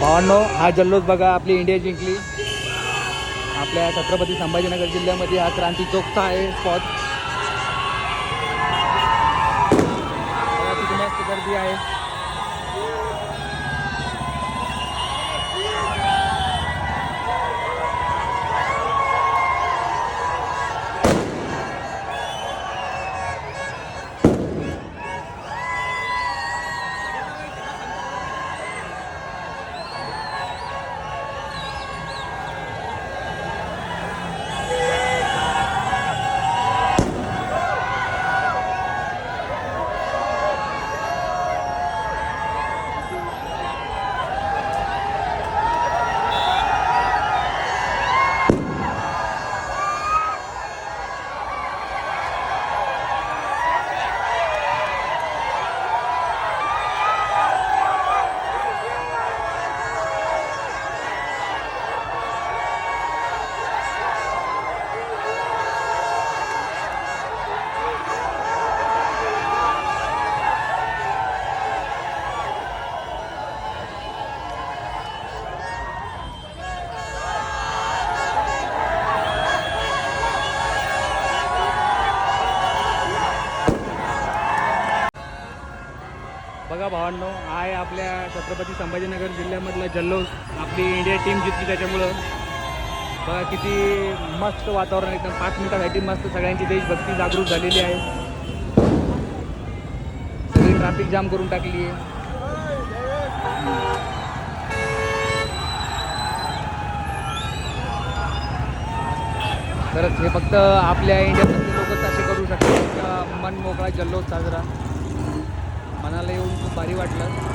भावांनो हा जल्लोष बघा आपली इंडिया जिंकली. आपल्या छत्रपती संभाजीनगर जिल्ह्यामध्ये हा क्रांती चौकचा आहे स्पॉट गर्दी आहे. बघा भावांनो आहे आपल्या छत्रपती संभाजीनगर जिल्ह्यामधला जल्लोष. आपली इंडिया टीम जितली त्याच्यामुळं. बघा किती मस्त वातावरण एकदम पाच मिनिटासाठी मस्त. सगळ्यांची देशभक्ती जागृत झालेली आहे. सगळी ट्रॅफिक जाम करून टाकली आहे. तरच हे फक्त आपल्या इंडियामधले लोकच असे करू शकतात. मन मोकळा जल्लोष साजरा. मनाला येऊन खूप भारी वाटलं.